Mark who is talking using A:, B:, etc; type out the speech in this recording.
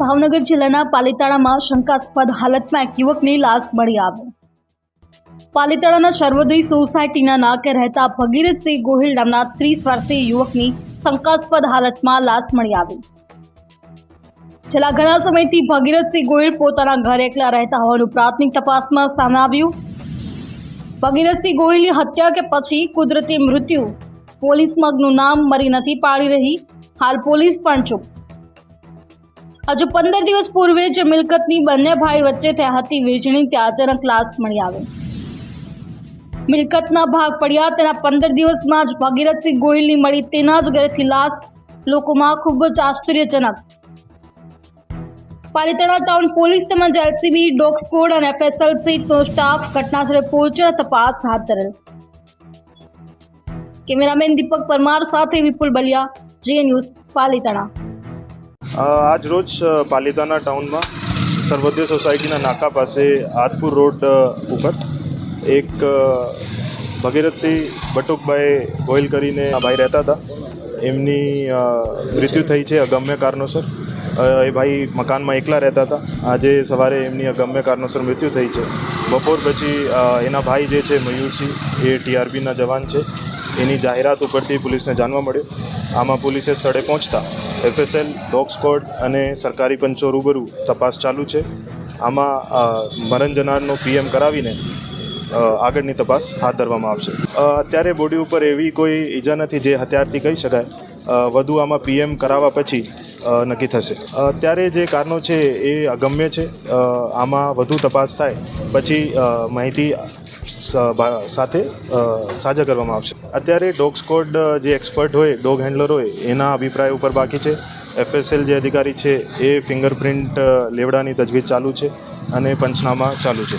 A: ભાવનગર જિલ્લાના પાલીતાણામાં શંકાસ્પદ હાલતમાં એક યુવકની લાશ મળી આવી. પાલીતાણાના સર્વોદય સોસાયટીના નાકે રહેતા ભગીરથસિંહ ગોહિલ નામના ત્રીસ વર્ષીય યુવકની શંકાસ્પદ હાલતમાં લાશ મળી આવી. છેલ્લા ઘણા સમયથી ભગીરથસિંહ ગોહિલ પોતાના ઘરે એકલા રહેતા હોવાનું પ્રાથમિક તપાસમાં સામે આવ્યું. ભગીરથસિંહ ગોહિલની હત્યા કે પછી કુદરતી મૃત્યુ પોલીસ મગનું નામ મરી નથી પાડી રહી. હાલ પોલીસ પણ ચૂપ. હજુ પંદર દિવસ પૂર્વે જે મિલકતની બંને ભાઈ વચ્ચે થયા હતી વેચણી ત્યાં લાશ મળી આવે. મિલકતના ભાગ પડ્યા, તેના પંદર દિવસમાં જ ભગીરથસિંહ ગોહિલની મળી, તેના જ ઘરેથી લાશ, લોકોમાં ખૂબ જ આશ્ચર્યજનક. પાલિતાણા ટાઉન પોલીસ તેમજ એલસીબી, ડોગ સ્કોડ અને એફએસએલ સહિતનો સ્ટાફ ઘટનાસ્થળે પહોંચીને તપાસ હાથ ધરેલ. કેમેરામેન દીપક પરમાર સાથે વિપુલ બલિયા, જે ન્યૂઝ પાલિતાણા.
B: આજ રોજ પાલિતાના ટાઉનમાં સર્વોદય સોસાયટીના નાકા પાસે આદપુર રોડ ઉપર એક ભગીરથસિંહ બટુકભાઈ ગોયલ કરીને ભાઈ રહેતા હતા. એમની મૃત્યુ થઈ છે અગમ્ય કારણોસર. એ ભાઈ મકાનમાં એકલા રહેતા હતા. આજે સવારે એમની અગમ્ય કારણોસર મૃત્યુ થઈ છે. બપોર પછી એના ભાઈ જે છે, મયુરસિંહ, એ ટીઆરપીના જવાન છે. એની જાહેરાત ઉપરથી પોલીસને જાણવા મળ્યું. આમાં પોલીસે સ્થળે પહોંચતા એફએસએલ ડોગ સ્કોડ અને સરકારી પંચો રૂબરૂ તપાસ ચાલુ છે. આમાં મરણ જનારનો પીએમ કરાવીને આગળની તપાસ હાથ ધરવામાં આવશે. અત્યારે બોડી ઉપર એવી કોઈ ઈજા નથી જે હથિયારથી કહી શકાય. વધુ આમાં પીએમ કરાવવા પછી નક્કી થશે. અત્યારે જે કારણો છે એ અગમ્ય છે. આમાં વધુ તપાસ થાય. પછી માહિતી સાથે સાજા કરવામાં આવશે. અત્યારે ડોગ સ્કોડ જે એક્સપર્ટ હોય, ડોગ હેન્ડલર હોય, એના અભિપ્રાય ઉપર બાકી છે. એફએસએલ જે અધિકારી છે, એ ફિંગરપ્રિન્ટ લેવડાની તજવીજ ચાલુ છે અને પંચનામા ચાલુ છે.